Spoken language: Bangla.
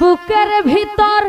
বুকের ভিতর